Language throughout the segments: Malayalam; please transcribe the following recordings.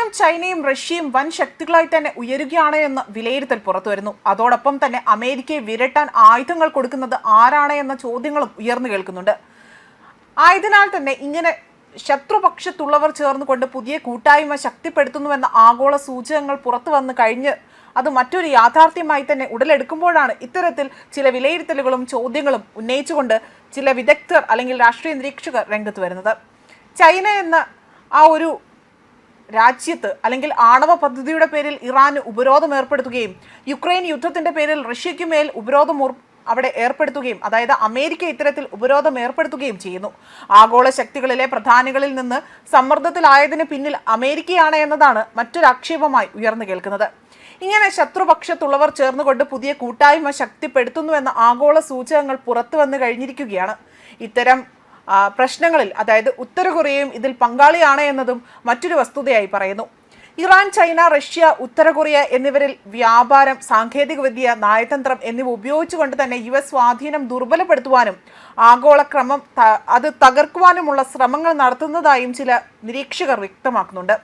ഇറാനും ചൈനയും റഷ്യയും വൻ ശക്തികളായി തന്നെ ഉയരുകയാണ് എന്ന് വിലയിരുത്തൽ പുറത്തുവരുന്നു. അതോടൊപ്പം തന്നെ അമേരിക്കയെ വിരട്ടാൻ ആയുധങ്ങൾ കൊടുക്കുന്നത് ആരാണ് എന്ന ചോദ്യങ്ങളും ഉയർന്നു കേൾക്കുന്നുണ്ട്. ആയതിനാൽ തന്നെ ഇങ്ങനെ ശത്രുപക്ഷത്തുള്ളവർ ചേർന്നുകൊണ്ട് പുതിയ കൂട്ടായ്മ ശക്തിപ്പെടുത്തുന്നുവെന്ന ആഗോള സൂചകങ്ങൾ പുറത്തു വന്ന് കഴിഞ്ഞ് അത് മറ്റൊരു യാഥാർത്ഥ്യമായി തന്നെ ഉടലെടുക്കുമ്പോഴാണ് ഇത്തരത്തിൽ ചില വിലയിരുത്തലുകളും ചോദ്യങ്ങളും ഉന്നയിച്ചുകൊണ്ട് ചില വിദഗ്ധർ അല്ലെങ്കിൽ രാഷ്ട്രീയ നിരീക്ഷകർ രംഗത്ത് വരുന്നത്. ചൈന എന്ന ആ ഒരു രാജ്യത്ത് അല്ലെങ്കിൽ ആണവ പദ്ധതിയുടെ പേരിൽ ഇറാന് ഉപരോധം ഏർപ്പെടുത്തുകയും യുക്രൈൻ യുദ്ധത്തിന്റെ പേരിൽ റഷ്യയ്ക്ക് മേൽ ഉപരോധം അവിടെ ഏർപ്പെടുത്തുകയും അതായത് അമേരിക്ക ഇത്തരത്തിൽ ഉപരോധം ഏർപ്പെടുത്തുകയും ചെയ്യുന്നു. ആഗോള ശക്തികളിലെ പ്രധാനികളിൽ നിന്ന് സമ്മർദ്ദത്തിലായതിന് പിന്നിൽ അമേരിക്കയാണ് എന്നതാണ് മറ്റൊരു ആക്ഷേപമായി ഉയർന്നു കേൾക്കുന്നത്. ഇങ്ങനെ ശത്രുപക്ഷത്തുള്ളവർ ചേർന്നുകൊണ്ട് പുതിയ കൂട്ടായ്മ ശക്തിപ്പെടുത്തുന്നുവെന്ന ആഗോള സൂചകങ്ങൾ പുറത്തു വന്നു കഴിഞ്ഞിരിക്കുകയാണ്. ഇത്തരം പ്രശ്നങ്ങളിൽ അതായത് ഉത്തര കൊറിയയും ഇതിൽ പങ്കാളിയാണ് എന്നതും മറ്റൊരു വസ്തുതയായി പറയുന്നു. ഇറാൻ ചൈന റഷ്യ ഉത്തര കൊറിയ എന്നിവരിൽ വ്യാപാരം സാങ്കേതികവിദ്യ നയതന്ത്രം എന്നിവ ഉപയോഗിച്ചുകൊണ്ട് തന്നെ യു എസ് സ്വാധീനം ദുർബലപ്പെടുത്തുവാനും ആഗോളക്രമം അത് തകർക്കുവാനുമുള്ള ശ്രമങ്ങൾ നടത്തുന്നതായും ചില നിരീക്ഷകർ വ്യക്തമാക്കുന്നുണ്ട്.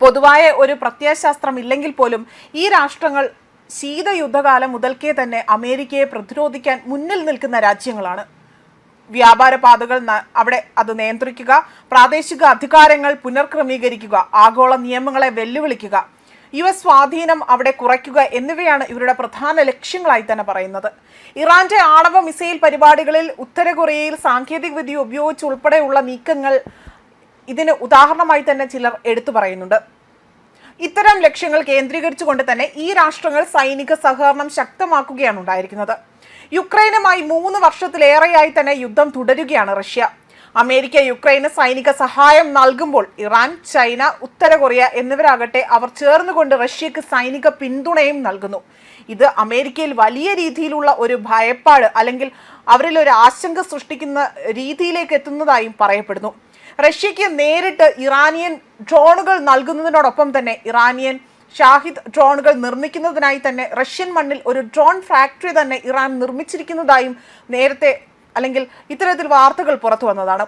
പൊതുവായ ഒരു പ്രത്യയശാസ്ത്രം ഇല്ലെങ്കിൽ പോലും ഈ രാഷ്ട്രങ്ങൾ ശീതയുദ്ധകാലം മുതൽക്കേ തന്നെ അമേരിക്കയെ പ്രതിരോധിക്കാൻ മുന്നിൽ നിൽക്കുന്ന രാജ്യങ്ങളാണ്. വ്യാപാര പാതകൾ അവിടെ അത് നിയന്ത്രിക്കുക. പ്രാദേശിക അധികാരങ്ങൾ പുനർക്രമീകരിക്കുക. ആഗോള നിയമങ്ങളെ വെല്ലുവിളിക്കുക. യു എസ് സ്വാധീനം അവിടെ കുറയ്ക്കുക എന്നിവയാണ് ഇവരുടെ പ്രധാന ലക്ഷ്യങ്ങളായി തന്നെ പറയുന്നത്. ഇറാന്റെ ആണവ മിസൈൽ പരിപാടികളിൽ ഉത്തര കൊറിയയിൽ സാങ്കേതിക വിദ്യ ഉപയോഗിച്ച് ഉൾപ്പെടെയുള്ള നീക്കങ്ങൾ ഇതിന് ഉദാഹരണമായി തന്നെ ചിലർ എടുത്തു പറയുന്നുണ്ട്. ഇത്തരം ലക്ഷ്യങ്ങൾ കേന്ദ്രീകരിച്ചുകൊണ്ട് തന്നെ ഈ രാഷ്ട്രങ്ങൾ സൈനിക സഹകരണം ശക്തമാക്കുകയാണ് ഉണ്ടായിരിക്കുന്നത്. യുക്രൈനുമായി മൂന്ന് വർഷത്തിലേറെയായി തന്നെ യുദ്ധം തുടരുകയാണ് റഷ്യ. അമേരിക്ക യുക്രൈന് സൈനിക സഹായം നൽകുമ്പോൾ ഇറാൻ ചൈന ഉത്തര കൊറിയ എന്നിവരാകട്ടെ അവർ ചേർന്നുകൊണ്ട് റഷ്യക്ക് സൈനിക പിന്തുണയും നൽകുന്നു. ഇത് അമേരിക്കയിൽ വലിയ രീതിയിലുള്ള ഒരു ഭയപ്പാട് അല്ലെങ്കിൽ അവരിൽ ഒരു ആശങ്ക സൃഷ്ടിക്കുന്ന രീതിയിലേക്ക് എത്തുന്നതായും പറയപ്പെടുന്നു. റഷ്യക്ക് നേരിട്ട് ഇറാനിയൻ ഡ്രോണുകൾ നൽകുന്നതിനോടൊപ്പം തന്നെ ഇറാനിയൻ ഷാഹിദ് ഡ്രോണുകൾ നിർമ്മിക്കുന്നതിനായി തന്നെ റഷ്യൻ മണ്ണിൽ ഒരു ഡ്രോൺ ഫാക്ടറി തന്നെ ഇറാൻ നിർമ്മിച്ചിരിക്കുന്നതായും നേരത്തെ അല്ലെങ്കിൽ ഇത്തരത്തിൽ വാർത്തകൾ പുറത്തു വന്നതാണ്.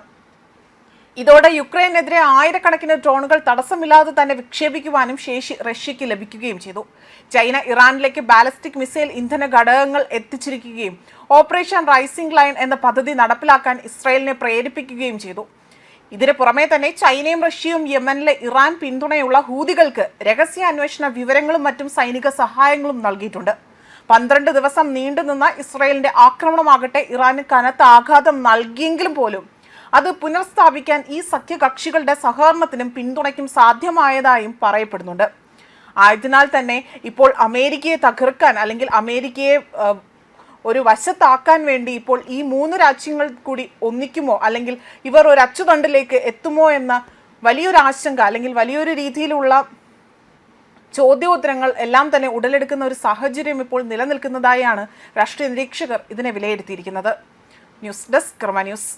ഇതോടെ യുക്രൈനെതിരെ ആയിരക്കണക്കിന് ഡ്രോണുകൾ തടസ്സമില്ലാതെ തന്നെ വിക്ഷേപിക്കുവാനും ശേഷി റഷ്യയ്ക്ക് ലഭിക്കുകയും ചെയ്തു. ചൈന ഇറാനിലേക്ക് ബാലിസ്റ്റിക് മിസൈൽ ഇന്ധന ഘടകങ്ങൾ എത്തിച്ചിരിക്കുകയും ഓപ്പറേഷൻ റൈസിംഗ് ലൈൻ എന്ന പദ്ധതി നടപ്പിലാക്കാൻ ഇസ്രായേലിനെ പ്രേരിപ്പിക്കുകയും ചെയ്തു. ഇതിന് പുറമെ തന്നെ ചൈനയും റഷ്യയും യമനിലെ ഇറാൻ പിന്തുണയുള്ള ഹൂതികൾക്ക് രഹസ്യ അന്വേഷണ വിവരങ്ങളും മറ്റും സൈനിക സഹായങ്ങളും നൽകിയിട്ടുണ്ട്. പന്ത്രണ്ട് ദിവസം നീണ്ടുനിന്ന ഇസ്രായേലിന്റെ ആക്രമണമാകട്ടെ ഇറാന് കനത്ത ആഘാതം നൽകിയെങ്കിലും പോലും അത് പുനഃസ്ഥാപിക്കാൻ ഈ സഖ്യകക്ഷികളുടെ സഹകരണത്തിനും പിന്തുണയ്ക്കും സാധ്യമായതായും പറയപ്പെടുന്നുണ്ട്. ആയതിനാൽ തന്നെ ഇപ്പോൾ അമേരിക്കയെ തകർക്കാൻ അല്ലെങ്കിൽ അമേരിക്കയെ ഒരു വശത്താക്കാൻ വേണ്ടി ഇപ്പോൾ ഈ മൂന്ന് രാജ്യങ്ങൾ കൂടി ഒന്നിക്കുമോ? അല്ലെങ്കിൽ ഇവർ ഒരു അച്ചുതണ്ടിലേക്ക് എത്തുമോ എന്ന വലിയൊരു ആശങ്ക അല്ലെങ്കിൽ വലിയൊരു രീതിയിലുള്ള ചോദ്യോത്തരങ്ങൾ എല്ലാം തന്നെ ഉടലെടുക്കുന്ന ഒരു സാഹചര്യം ഇപ്പോൾ നിലനിൽക്കുന്നതായാണ് രാഷ്ട്രീയ നിരീക്ഷകർ ഇതിനെ വിലയിരുത്തിയിരിക്കുന്നത്. News desk Karma news.